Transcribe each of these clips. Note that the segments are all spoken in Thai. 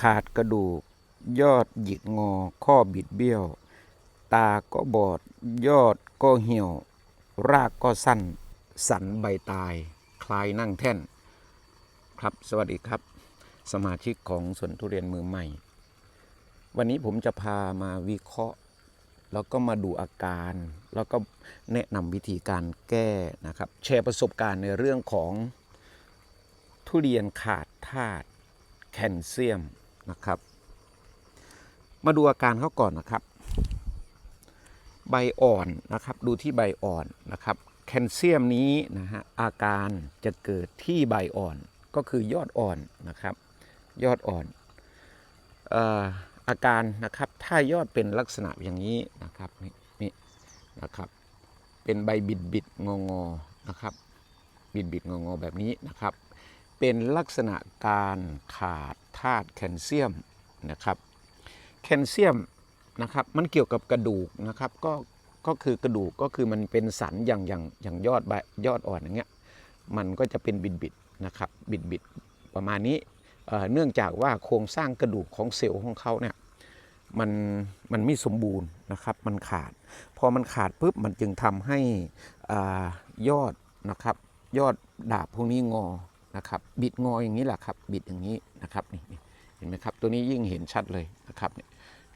ขาดกระดูก ยอดหยิกงอ ข้อบิดเบี้ยว ตาก็บอด ยอดก็เหี่ยว รากก็สั้น สันใบตาย คลายนั่งแท่น ครับ สวัสดีครับ สมาชิกของสวนทุเรียนมือใหม่ วันนี้ผมจะพามาวิเคราะห์ แล้วก็มาดูอาการ แล้วก็แนะนำวิธีการแก้นะครับ แชร์ประสบการณ์ในเรื่องของทุเรียนขาดธาตุแคลเซียม นะครับ มาดูอาการเขาก่อนนะครับ ใบอ่อนนะครับ ดูที่ใบอ่อนนะครับ แคลเซียมนี้นะฮะอาการจะเกิดที่ใบอ่อนก็คือยอดอ่อนนะครับ ยอดอ่อนออาการนะครับถ้ายอดเป็นลักษณะอย่างนี้นะครับนี่นี่นะครับ เป็นใบบิดบิดงองอนะครับ บิดบิดงองอแบบนี้นะครับ เป็นลักษณะการขาดธาตุแคลเซียมนะครับ แคลเซียมนะครับมันเกี่ยวกับกระดูกนะครับก็ก็คือกระดูกก็คือมันเป็นสันอย่างอย่างอย่างยอดใบยอดอ่อนอย่างเงี้ยมันก็จะเป็นบิดบิดนะครับบิดบิดประมาณนี้เนื่องจากว่าโครงสร้างกระดูกของเซลล์ของเขาเนี่ยมันมันไม่สมบูรณ์นะครับ มันขาด พอมันขาดปุ๊บมันจึงทำให้ยอดนะครับ ยอดดาบพวกนี้งอ นะครับบิดงออย่างนี้แหละครับ บิดอย่างนี้นะครับนี่เห็นไหมครับ ตัวนี้ยิ่งเห็นชัดเลยนะครับเนี่ย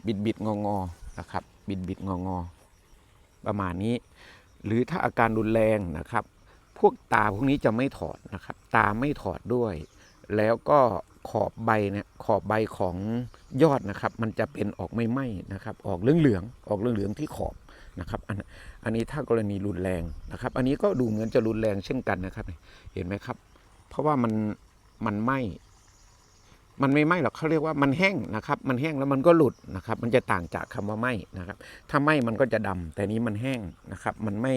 บิดบิดงองอนะครับ บิดบิดงองอประมาณนี้ หรือถ้าอาการรุนแรงนะครับ พวกตาพวกนี้จะไม่ถอดนะครับ ตาไม่ถอดด้วย แล้วก็ขอบใบเนี่ยขอบใบของยอดนะครับ มันจะเป็นออกไม่ไหม้นะครับ ออกเหลืองเหลืองออกเหลืองเหลืองที่ขอบนะครับอันอันนี้ถ้ากรณีรุนแรงนะครับ อันนี้ก็ดูเหมือนจะรุนแรงเช่นกันนะครับ เห็นไหมครับ เพราะว่ามันมันไหมมันไม่ไหมหรอกเขาเรียกว่ามันแห้งนะครับ มันแห้งแล้วมันก็หลุดนะครับ มันจะต่างจากคำว่าไหมนะครับ ถ้าไหมมันก็จะดำแต่นี้มันแห้งนะครับ มันไม่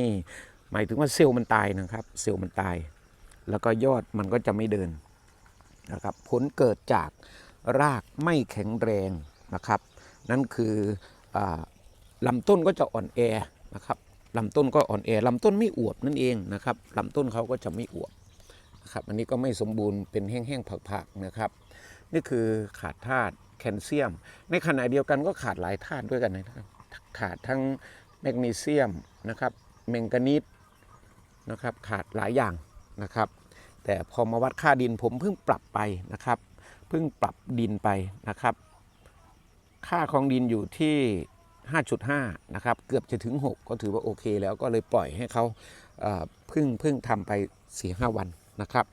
หมายถึงว่าเซลล์มันตายนะครับ เซลล์มันตาย แล้วก็ยอดมันก็จะไม่เดินนะครับ ผลเกิดจากรากไม่แข็งแรงนะครับ นั่นคืออลำต้นก็จะอ่อนแอนะครับลำต้นก็อ่อนแอลำต้นไม่อวบนั่นเองนะครับลำต้นเขาก็จะไม่อวบ นะครับอันนี้ก็ไม่สมบูรณ์เป็นแห้งๆผักๆนะครับ นี่คือขาดธาตุแคลเซียม ในขณะเดียวกันก็ขาดหลายธาตุด้วยกันนะครับขาดทั้งแมกนีเซียมนะครับแมงกานีสนะครับขาดหลายอย่างนะครับ แต่พอมาวัดค่าดินผมเพิ่งปรับไปนะครับ เพิ่งปรับดินไปนะครับ ค่าของดินอยู่ที่ 5.5 นะครับ เกือบจะถึง 6 ก็ถือว่าโอเคแล้วก็เลยปล่อยให้เขาเพิ่งเพิ่งทำไป4-5วัน นะครับ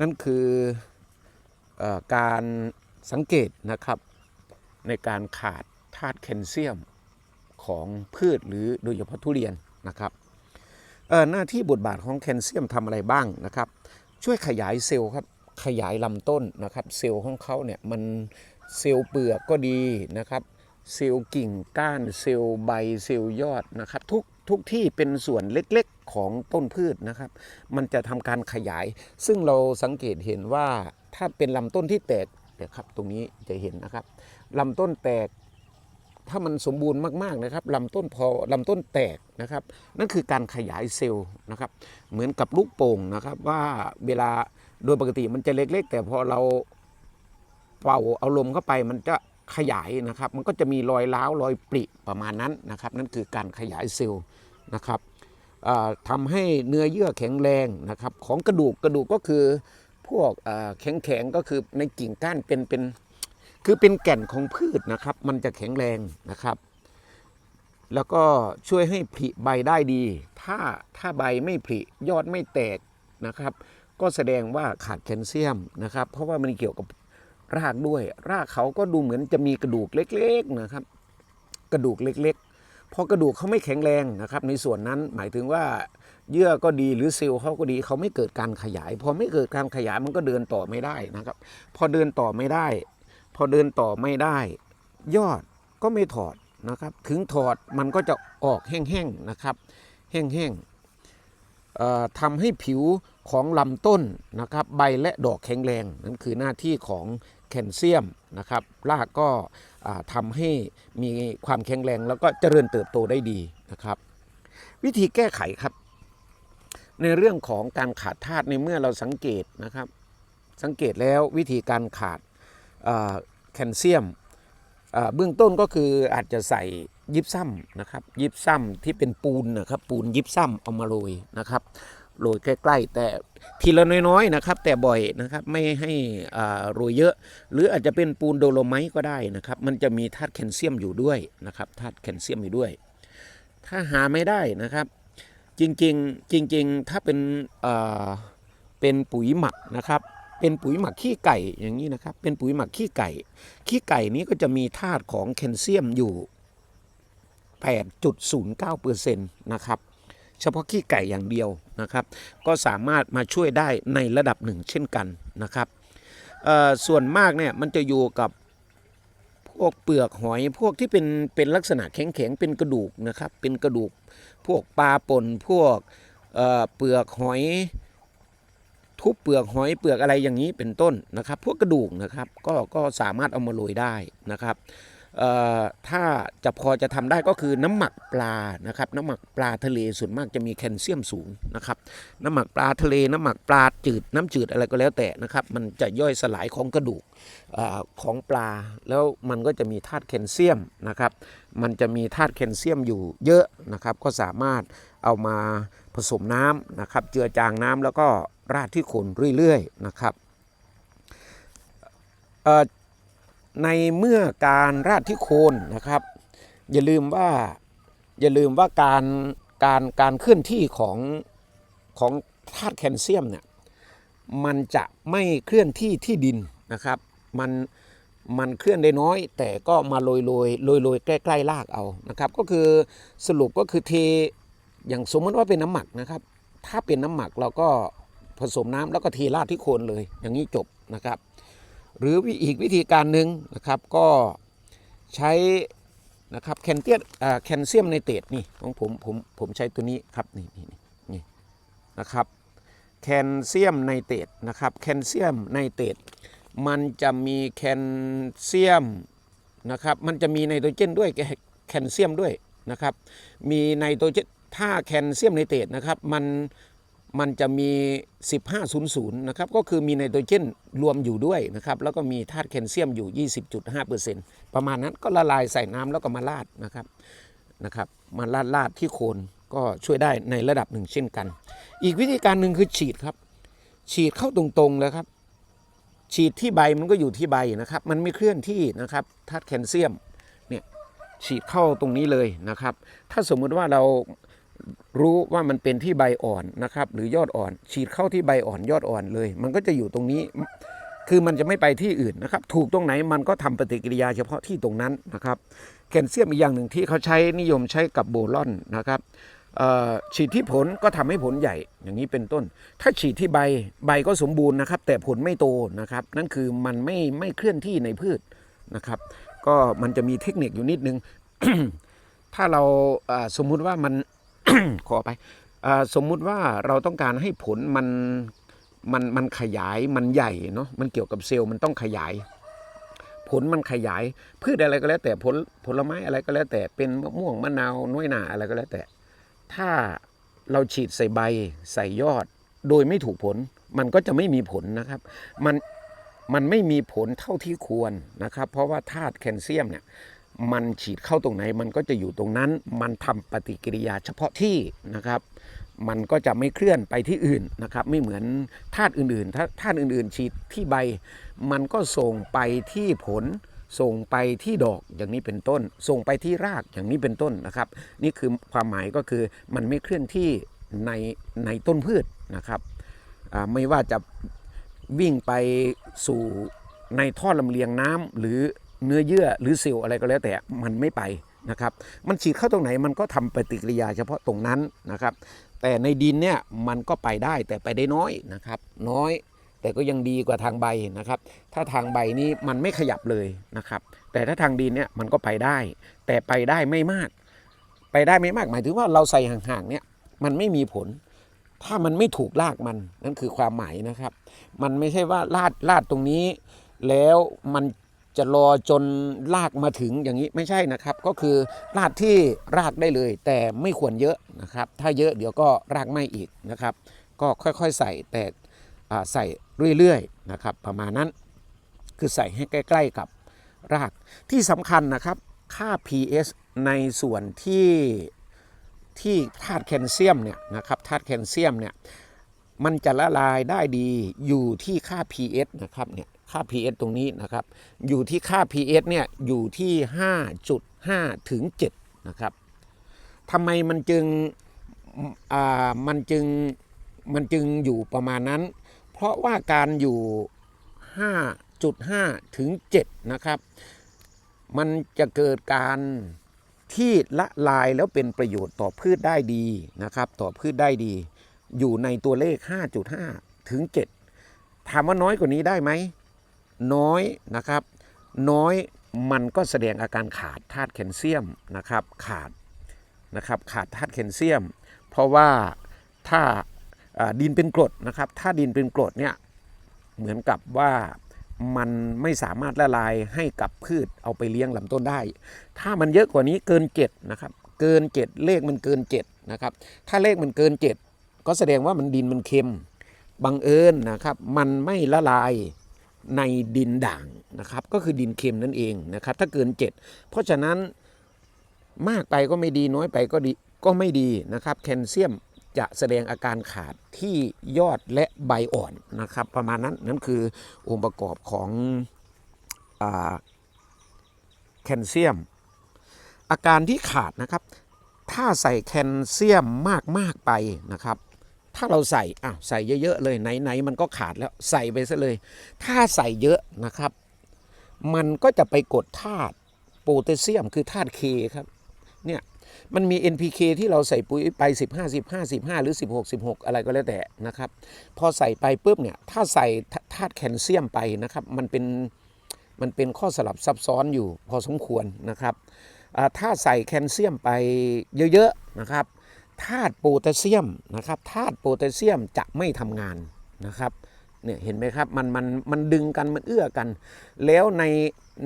นั่นคืออการสังเกตนะครับในการขาดธาตุแคลเซียมของพืชหรือโดยเฉพาะทุเรียนนะครับหน้าที่บทบาทของแคลเซียมทำอะไรบ้างนะครับ ช่วยขยายเซลล์ครับขยายลำต้นนะครับ เซลล์ของเขาเนี่ยมันเซลล์เปลือกก็ดีนะครับ เซลล์กิ่งก้าน เซลล์ใบเซลล์ยอดนะครับ ทุก ทุกที่เป็นส่วนเล็กๆของต้นพืชนะครับ มันจะทำการขยาย ซึ่งเราสังเกตเห็นว่าถ้าเป็นลำต้นที่แตกนะครับ ตรงนี้จะเห็นนะครับลำต้นแตกถ้ามันสมบูรณ์มากๆนะครับลำต้นพอลำต้นแตกนะครับ นั่นคือการขยายเซลล์นะครับ เหมือนกับลูกโป่งนะครับ ว่าเวลาโดยปกติมันจะเล็ก ๆ แต่พอเราเป่าเอาลมเข้าไปมันจะขยายนะครับ มันก็จะมีรอยร้าวรอยปริประมาณนั้นนะครับ นั่นคือการขยายเซลล์ นะครับทำให้เนื้อเยื่อแข็งแรงนะครับของกระดูกกระดูกก็คือพวกแข็งแข็งก็คือในกิ่งก้านเป็นเป็นคือเป็นแก่นของพืชนะครับ มันจะแข็งแรงนะครับ แล้วก็ช่วยให้ผลิใบได้ดี ถ้าถ้าใบไม่ผลิยอดไม่แตกนะครับ ก็แสดงว่าขาดแคลเซียมนะครับ เพราะว่ามันเกี่ยวกับรากด้วย รากเขาก็ดูเหมือนจะมีกระดูกเล็ก ๆนะครับ กระดูกเล็ก ๆ พอกระดูกเขาไม่แข็งแรงนะครับในส่วนนั้นหมายถึงว่าเยื่อก็ดีหรือเซลล์เขาก็ดีเขาไม่เกิดการขยาย พอไม่เกิดการขยายมันก็เดินต่อไม่ได้นะครับ พอเดินต่อไม่ได้ พอเดินต่อไม่ได้ ยอดก็ไม่ถอดนะครับ ถึงถอดมันก็จะออกแห้งๆนะครับ แห้งๆ ทำให้ผิวของลำต้นนะครับใบและดอกแข็งแรงนั่นคือหน้าที่ของแคลเซียมนะครับรากก็อ่าทำให้มีความแข็งแรงแล้วก็เจริญเติบโตได้ดีนะครับ วิธีแก้ไขครับ ในเรื่องของการขาดธาตุในเมื่อเราสังเกตนะครับ สังเกตแล้ววิธีการขาดแคลเซียมเบื้องต้นก็คืออาจจะใส่ ยิบซ้ำนะครับยิบซ้ำที่เป็นปูนนะครับปูนยิบซ้ำเอามาโรยนะครับโรยใกล้ ๆ แต่ทีละน้อยๆนะครับ แต่บ่อยนะครับไม่ให้โรยเยอะ หรืออาจจะเป็นปูนโดโลไมต์ก็ได้นะครับ มันจะมีธาตุแคลเซียมอยู่ด้วยนะครับธาตุแคลเซียมอยู่ด้วย ถ้าหาไม่ได้นะครับ จริงๆจริง ๆ ถ้าเป็นเป็นปุ๋ยหมักนะครับเป็นปุ๋ยหมักขี้ไก่อย่างนี้นะครับ เป็นปุ๋ยหมักขี้ไก่ ขี้ไก่นี้ก็จะมีธาตุของแคลเซียมอยู่ 8.09%นะครับเฉพาะขี้ไก่อย่างเดียวนะครับก็สามารถมาช่วยได้ในระดับหนึ่งเช่นกันนะครับส่วนมากเนี่ยมันจะอยู่กับพวกเปลือกหอยพวกที่เป็นเป็นลักษณะแข็งๆเป็นกระดูกนะครับเป็นกระดูกพวกปลาป่นพวกเเปลือกหอย ทุบเปลือกหอยเปลือกอะไรอย่างนี้เป็นต้นนะครับ พวกกระดูกนะครับก็ก็สามารถเอามาโรยได้นะครับ ถ้าจะพอจะทำได้ก็คือน้ำหมักปลานะครับน้ำหมักปลาทะเลส่วนมากจะมีแคลเซียมสูงนะครับน้ำหมักปลาทะเล น้ำหมักปลาจืด น้ำจืดอะไรก็แล้วแต่นะครับมันจะย่อยสลายของกระดูกอของปลา แล้วมันก็จะมีธาตุแคลเซียมนะครับมันจะมีธาตุแคลเซียมอยู่เยอะนะครับก็สามารถเอามาผสมน้ำนะครับเจือจางน้ำแล้วก็ราดที่โคนเรื่อยๆนะครับเอ่อ ในเมื่อการราดที่โคนนะครับ อย่าลืมว่าอย่าลืมว่าการการการเคลื่อนที่ของของธาตุแคลเซียมเนี่ยมันจะไม่เคลื่อนที่ที่ดินนะครับ มันมันเคลื่อนได้น้อย แต่ก็มาโรยโรยโรยโรยใกล้ๆรากเอานะครับ ก็คือสรุปก็คือเทอย่างสมมติว่าเป็นน้ำหมักนะครับ ถ้าเป็นน้ำหมักเราก็ผสมน้ำแล้วก็เทราดที่โคนเลย อย่างนี้จบนะครับ หรืออีกวิธีการหนึ่งนะครับก็ใช้นะครับแคลเซียมอ่าแคลเซียมไนเตรตนี่ของผมผมผมใช้ตัวนี้ครับนี่นี่นี่นี่นะครับแคลเซียมไนเตรตนะครับแคลเซียมไนเตรตมันจะมีแคลเซียมนะครับมันจะมีไนโตรเจนด้วยแคลเซียมด้วยนะครับมีไนโตรเจนถ้าแคลเซียมไนเตรตนะครับมัน มันจะมี 1500 นะครับ ก็คือมีไนโตรเจนรวมอยู่ด้วยนะครับ แล้วก็มีธาตุแคลเซียมอยู่ 20.5%ประมาณนั้นก็ละลายใส่น้ำแล้วก็มาราดนะครับนะครับ มาราดราดที่โคนก็ช่วยได้ในระดับหนึ่งเช่นกัน อีกวิธีการหนึ่งคือฉีดครับ ฉีดเข้าตรงๆเลยครับ ฉีดที่ใบมันก็อยู่ที่ใบนะครับ มันไม่เคลื่อนที่นะครับธาตุแคลเซียมเนี่ยฉีดเข้าตรงนี้เลยนะครับ ถ้าสมมุติว่าเรา รู้ว่ามันเป็นที่ใบอ่อนนะครับ หรือยอดอ่อน ฉีดเข้าที่ใบอ่อนยอดอ่อนเลย มันก็จะอยู่ตรงนี้ คือมันจะไม่ไปที่อื่นนะครับ ถูกตรงไหนมันก็ทำปฏิกิริยาเฉพาะที่ตรงนั้นนะครับแคลเซียมอีกอย่างหนึ่งที่เขาใช้นิยมใช้กับโบลอนนะครับฉีดที่ผลก็ทำให้ผลใหญ่อย่างนี้เป็นต้น ถ้าฉีดที่ใบใบก็สมบูรณ์นะครับ แต่ผลไม่โตนะครับ นั่นคือมันไม่ไม่เคลื่อนที่ในพืชนะครับ ก็มันจะมีเทคนิคอยู่นิดนึง ถ้าเราอ่าสมมุติว่ามัน ขอไปอสมมุติว่าเราต้องการให้ผลมันมันมันขยายมันใหญ่เนาะมันเกี่ยวกับเซลล์มันต้องขยาย ผลมันขยายพืชอะไรก็แล้ว แต่ผลผลไม้อะไรก็แล้ว แต่เป็นมะม่วงมะนาวน้อยหนาอะไรก็แล้วแต่ ถ้าเราฉีดใส่ใบใส่ยอด โดยไม่ถูกผล มันก็จะไม่มีผลนะครับ มันมันไม่มีผลเท่าที่ควรนะครับ เพราะว่าธาตุแคลเซียมเนี่ย มันฉีดเข้าตรงไหน มันก็จะอยู่ตรงนั้น มันทำปฏิกิริยาเฉพาะที่นะครับ มันก็จะไม่เคลื่อนไปที่อื่นนะครับ ไม่เหมือนธาตุอื่นๆ ถ้าธาตุอื่นๆ ฉีดที่ใบ มันก็ส่งไปที่ผล ส่งไปที่ดอกอย่างนี้เป็นต้น ส่งไปที่รากอย่างนี้เป็นต้นนะครับ นี่คือความหมายก็คือมันไม่เคลื่อนที่ในในต้นพืชนะครับ ไม่ว่าจะวิ่งไปสู่ในท่อลำเลียงน้ำหรือ เนื้อเยื่อหรือเซลล์อะไรก็แล้วแต่มันไม่ไปนะครับมันฉีดเข้าตรงไหนมันก็ทำปฏิกิริยาเฉพาะตรงนั้นนะครับ แต่ในดินเนี่ยมันก็ไปได้แต่ไปได้น้อยนะครับ น้อย แต่ก็ยังดีกว่าทางใบนะครับ ถ้าทางใบนี้มันไม่ขยับเลยนะครับ แต่ถ้าทางดินเนี่ยมันก็ไปได้ แต่ไปได้ไม่มาก ไปได้ไม่มากหมายถึงว่าเราใส่ห่างๆเนี่ยมันไม่มีผล ถ้ามันไม่ถูกลากมันนั่นคือความหมายนะครับ มันไม่ใช่ว่าลาดลาดตรงนี้ แล้วมัน จะรอจนลากมาถึงอย่างนี้ไม่ใช่นะครับ ก็คือลาดที่รากได้เลย แต่ไม่ควรเยอะนะครับ ถ้าเยอะเดี๋ยวก็รากไหม่อีกนะครับ ก็ค่อยๆใส่แต่ใส่เรื่อยๆนะครับ ประมาณนั้นคือใส่ให้ใกล้ ๆกับรากที่สำคัญนะครับค่า pH ในส่วนที่ที่ธาตุแคลเซียมเนี่ยนะครับธาตุแคลเซียมเนี่ยมันจะละลายได้ดีอยู่ที่ค่า pH นะครับเนี่ย ค่า pH ตรงนี้นะครับ อยู่ที่ค่า pH เนี่ยอยู่ที่ 5.5 ถึง 7 นะครับทำไมมันจึงอ่ามันจึงมันจึงอยู่ประมาณนั้น เพราะว่าการอยู่ 5.5 ถึง 7 นะครับ มันจะเกิดการที่ละลายแล้วเป็นประโยชน์ต่อพืชได้ดีนะครับ ต่อพืชได้ดี อยู่ในตัวเลข 5.5 ถึง 7 ถามว่าน้อยกว่านี้ได้ไหม น้อยนะครับ น้อยมันก็แสดงอาการขาดธาตุแคลเซียมนะครับขาดนะครับขาดธาตุแคลเซียม เพราะว่าถ้าดินเป็นกรดนะครับ ถ้าดินเป็นกรดเนี่ยเหมือนกับว่ามันไม่สามารถละลายให้กับพืชเอาไปเลี้ยงลำต้นได้ ถ้ามันเยอะกว่านี้เกิน7นะครับเกิน7เลขมันเกิน7นะครับถ้าเลขมันเกิน7ก็แสดงว่ามันดินมันเค็มบังเอิญนะครับ มันไม่ละลาย ในดินด่างนะครับก็คือดินเค็มนั่นเองนะครับถ้าเกิน 7 เพราะฉะนั้นมากไปก็ไม่ดีน้อยไปก็ดีก็ไม่ดีนะครับแคลเซียมจะแสดงอาการขาดที่ยอดและใบอ่อนนะครับ ประมาณนั้นนั่นคือองค์ประกอบของอแคลเซียม อาการที่ขาดนะครับ ถ้าใส่แคลเซียมมากมากๆไปนะครับ ถ้าเราใส่อะใส่เยอะๆเลยไหนๆมันก็ขาดแล้วใส่ไปซะเลย ถ้าใส่เยอะนะครับ มันก็จะไปกดธาตุโพแทสเซียมคือธาตุเคครับเนี่ยมันมี NPK ที่เราใส่ปุ๋ยไป 15 15 15 หรือ 16 16 อะไรก็แล้วแต่นะครับ พอใส่ไปปุ๊บเนี่ยถ้าใส่ธาตุแคลเซียมไปนะครับมันเป็นมันเป็นข้อสลับซับซ้อนอยู่พอสมควรนะครับถ้าใส่แคลเซียมไปเยอะๆนะครับ ธาตุโพแทสเซียมนะครับธาตุโพแทสเซียมจะไม่ทำงานนะครับเนี่ยเห็นไหมครับมันมันมันดึงกันมันเอื้อกัน แล้วใน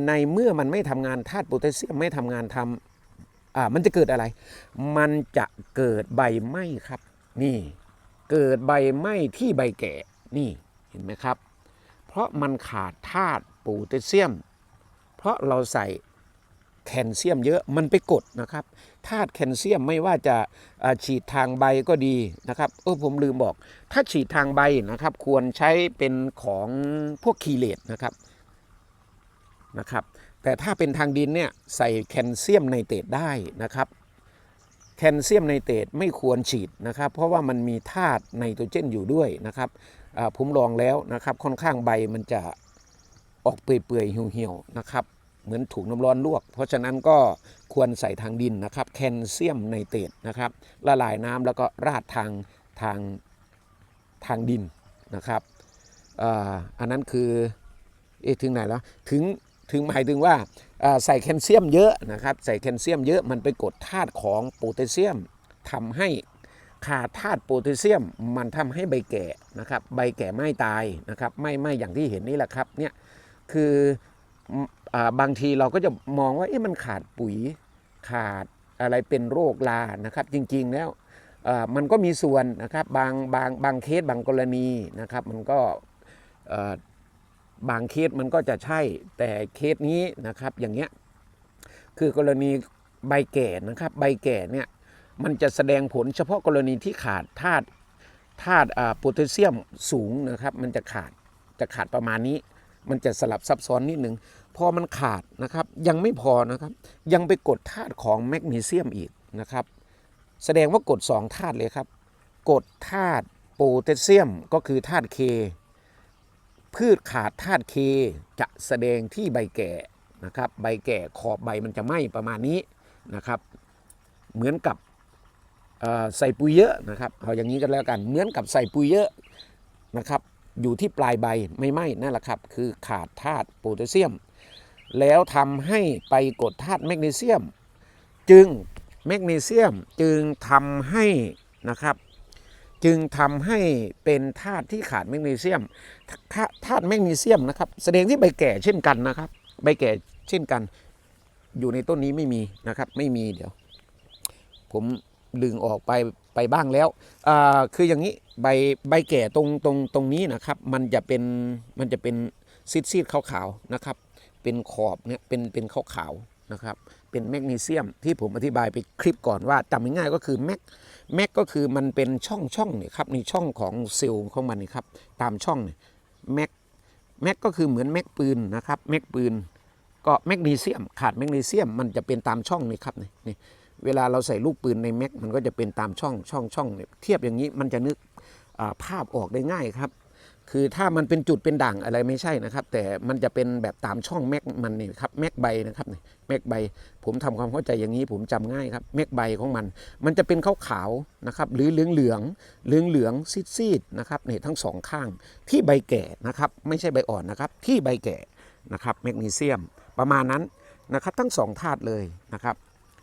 ในเมื่อมันไม่ทำงานธาตุโพแทสเซียมไม่ทำงานทำอ่ามันจะเกิดอะไร มันจะเกิดใบไหม้ครับ นี่เกิดใบไหม้ที่ใบแก่นี่เห็นไหมครับ เพราะมันขาดธาตุโพแทสเซียม เพราะเราใส่ แคลเซียมเยอะมันไปกดนะครับธาตุแคลเซียมไม่ว่าจะาฉีดทางใบก็ดีนะครับเออผมลืมบอก ถ้าฉีดทางใบนะครับ ควรใช้เป็นของพวกคีเลตนะครับนะครับ แต่ถ้าเป็นทางดินเนี่ยใส่แคลเซียมไนเตรตได้นะครับแคลเซียมไนเตรตไม่ควรฉีดนะครับ เพราะว่ามันมีธาตุไนโตรเจนอยู่ด้วยนะครับผมลองแล้วนะครับค่อนข้างใบมันจะออกเปื่อยๆเหี่ยวๆนะครับ เหมือนถูกน้ำร้อนลวก เพราะฉะนั้นก็ควรใส่ทางดินนะครับแคลเซียมไนเตรตนะครับละลายน้ำแล้วก็ราดทางทางทางดินนะครับอ,อันนั้นคือเอ๊ะถึงไหนแล้วถึงถึงหมายถึงว่าใส่แคลเซียมเยอะนะครับใส่แคลเซียมเยอะมันไปกดธาตุของโพแทสเซียมทำให้ขาดธาตุโพแทสเซียมมันทำให้ใบแก่นะครับใบแก่ไม่ตายนะครับไม่ไม่อย่างที่เห็นนี่แหละครับเนี่ยคือ บางทีเราก็จะมองว่าเอ๊ะมันขาดปุ๋ยขาดอะไรเป็นโรคลานะครับ จริงๆแล้วมันก็มีส่วนนะครับบางบางบางเคสบางกรณีนะครับ มันก็บางเคสมันก็จะใช่แต่เคสนี้นะครับอย่างเงี้ยคือกรณีใบแก่นะครับ ใบแก่เนี่ยมันจะแสดงผลเฉพาะกรณีที่ขาดธาตุธาตุอ่าโพแทสเซียมสูงนะครับ มันจะขาดจะขาดประมาณนี้ มันจะสลับซับซ้อนนิดนึง พอมันขาดนะครับ ยังไม่พอนะครับ ยังไปกดธาตุของแมกนีเซียมอีกนะครับ แสดงว่ากด2ธาตุเลยครับกดธาตุโพแทสเซียมก็คือธาตุเคพืชขาดธาตุเคจะแสดงที่ใบแก่นะครับ ใบแก่ขอบใบมันจะไหม้ประมาณนี้นะครับ เหมือนกับใส่ปุ๋ยเยอะนะครับเอาอย่างนี้กันแล้วกันเหมือนกับใส่ปุ๋ยเยอะนะครับ อยู่ที่ปลายใบไม่ไหม้นั่นแหละครับ คือขาดธาตุโพแทสเซียม แล้วทำให้ไปกดธาตุแมกนีเซียม จึงแมกนีเซียมจึงทำให้นะครับจึงทำให้เป็นธาตุที่ขาดแมกนีเซียมธาตุแมกนีเซียมนะครับ แสดงที่ใบแก่เช่นกันนะครับ ใบแก่เช่นกัน อยู่ในต้นนี้ไม่มีนะครับ ไม่มีเดี๋ยว ผมดึงออกไปไปบ้างแล้วอ่าคืออย่างนี้ใบใบแก่ตรงตรงตรงนี้นะครับ มันจะเป็นมันจะเป็นซีดๆขาวๆนะครับ เป็นขอบเนี่ยเป็นเป็นขาวๆนะครับเป็นแมกนีเซียมที่ผมอธิบายไปคลิปก่อนว่าจำง่ายๆก็คือแมกแมกก็คือมันเป็นช่องช่องเนี่ยครับในช่องของเซลล์ของมันนี่ครับตามช่องเนี่ยแมกแมกก็คือเหมือนแมกปืนนะครับแมกปืนก็แมกนีเซียมขาดแมกนีเซียมมันจะเป็นตามช่องนี่ครับนี่นี่เวลาเราใส่ลูกปืนในแม็กมันก็จะเป็นตามช่องช่องช่องเนี่ยเทียบอย่างนี้มันจะนึกภาพออกได้ง่ายครับ คือถ้ามันเป็นจุดเป็นด่างอะไรไม่ใช่นะครับ แต่มันจะเป็นแบบตามช่องแม็กมันนี่ครับแม็กใบนะครับแม็กใบ ผมทำความเข้าใจอย่างนี้ผมจำง่ายครับแม็กใบของมัน มันจะเป็นขาวขาวนะครับหรือเหลืองเหลืองเหลืองเหลืองซีดซีดๆนะครับนี่ทั้งสองข้างที่ใบแก่นะครับไม่ใช่ใบอ่อนนะครับที่ใบแก่นะครับแมกนีเซียมประมาณนั้นนะครับทั้งสองธาตุเลยนะครับ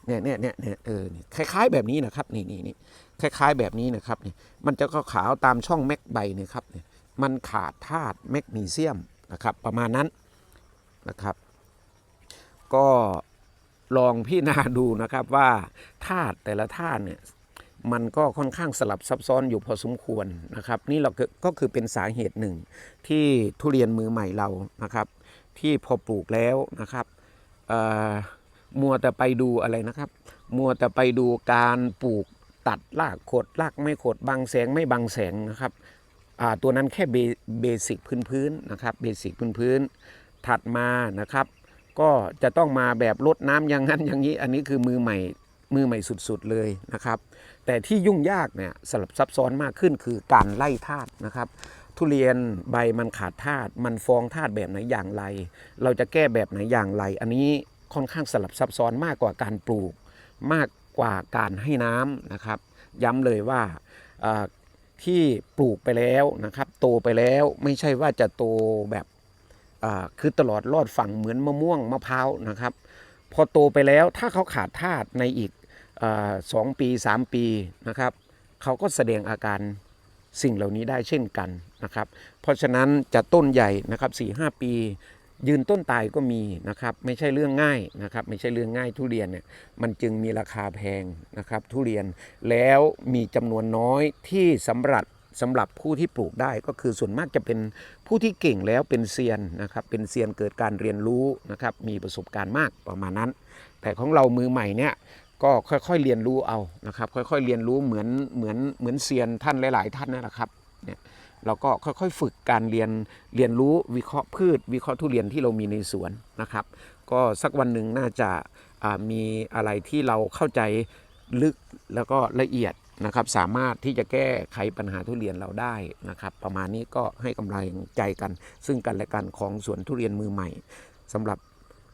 เนี่ยเนี่ยเนี่ยเนี่ยเออคล้ายๆแบบนี้นะครับนี่นี่นี่คล้ายๆแบบนี้นะครับนี่มันจะขาวๆตามช่องแม็กใบนี่ครับนี่ มันขาดธาตุแมกนีเซียมนะครับประมาณนั้นนะครับ ก็ลองพี่นาดูนะครับว่าธาตุแต่ละธาตุเนี่ยมันก็ค่อนข้างสลับซับซ้อนอยู่พอสมควรนะครับ นี่เราก็ก็คือเป็นสาเหตุหนึ่งที่ทุเรียนมือใหม่เรานะครับ ที่พอปลูกแล้วนะครับมัวแต่ไปดูอะไรนะครับ มัวแต่ไปดูการปลูกตัดรากขดรากไม่ขดบางแสงไม่บางแสงนะครับ ตัวนั้นแค่เบสิกพื้นๆนะครับเบสิกพื้นๆถัดมานะครับ ก็จะต้องมาแบบลดน้ำอย่างนั้นอย่างนี้ อันนี้คือมือใหม่มือใหม่สุดๆเลยนะครับ แต่ที่ยุ่งยากเนี่ยสลับซับซ้อนมากขึ้นคือการไล่ธาตุนะครับ ทุเรียนใบมันขาดธาตุมันฟองธาตุแบบไหนอย่างไร เราจะแก้แบบไหนอย่างไร อันนี้ค่อนข้างสลับซับซ้อนมากกว่าการปลูก มากกว่าการให้น้ำนะครับ ย้ำเลยว่า ที่ปลูกไปแล้วนะครับ โตไปแล้วไม่ใช่ว่าจะโตแบบคือตลอดรอดฝั่งเหมือนมะม่วงมะพร้าวนะครับ พอโตไปแล้วถ้าเขาขาดธาตุในอีกอสองปีสามปีนะครับเขาก็แสดงอาการสิ่งเหล่านี้ได้เช่นกันนะครับ เพราะฉะนั้นจะต้นใหญ่นะครับสี่ห้าปี ยืนต้นตายก็มีนะครับไม่ใช่เรื่องง่ายนะครับไม่ใช่เรื่องง่ายทุเรียนเนี่ยมันจึงมีราคาแพงนะครับทุเรียนแล้วมีจำนวนน้อยที่สำหรับสำหรับผู้ที่ปลูกได้ก็คือส่วนมากจะเป็นผู้ที่เก่งแล้วเป็นเซียนนะครับเป็นเซียนเกิดการเรียนรู้นะครับมีประสบการณ์มากประมาณนั้น แต่ของเรามือใหม่เนี่ยก็ค่อยๆเรียนรู้เอานะครับค่อยๆเรียนรู้เหมือนเหมือนเหมือนเซียนท่านหลาย ๆ ท่านนั่นแหละครับเนี่ย เราก็ค่อยๆฝึกการเรียนเรียนรู้วิเคราะห์พืช วิเคราะห์ทุเรียนที่เรามีในสวนนะครับ ก็สักวันหนึ่งน่าจะามีอะไรที่เราเข้าใจลึกแล้วก็ละเอียดนะครับ สามารถที่จะแก้ไขปัญหาทุเรียนเราได้นะครับ ประมาณนี้ก็ให้กำลังใจกัน ซึ่งกันและกันของสวนทุเรียนมือใหม่สำหรับ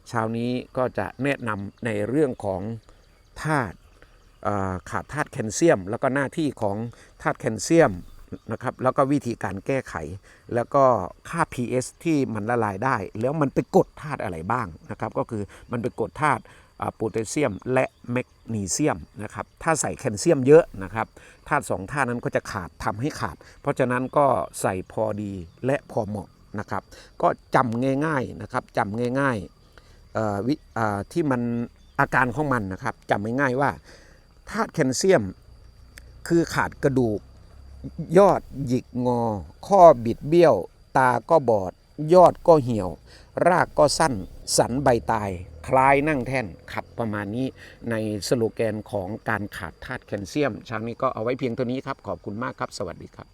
เช้านี้ก็จะแนะนำในเรื่องของธาตุขาดธาตุแคลเซียม แล้วก็หน้าที่ของธาตุแคลเซียม นะครับ แล้วก็วิธีการแก้ไข แล้วก็ค่า pH ที่มันละลายได้ แล้วมันไปกดธาตุอะไรบ้างนะครับ ก็คือมันไปกดธาตุโพแทสเซียมและแมกนีเซียมนะครับ ถ้าใส่แคลเซียมเยอะนะครับ ธาตุสองธาตุนั้นก็จะขาดทำให้ขาด เพราะฉะนั้นก็ใส่พอดีและพอเหมาะนะครับ ก็จำง่ายๆนะครับจำง่ายๆวิที่มันอาการของมันนะครับจำง่ายๆว่าธาตุแคลเซียมคือขาดกระดูก ยอดหยิกงอ ข้อบิดเบี้ยว ตาก็บอด ยอดก็เหี่ยว รากก็สั้น สันใบตาย คล้ายนั่งแท่นขับประมาณนี้ในสโลแกนของการขาดธาตุแคลเซียมเช้านี้ก็เอาไว้เพียงเท่านี้ครับ ขอบคุณมากครับ สวัสดีครับ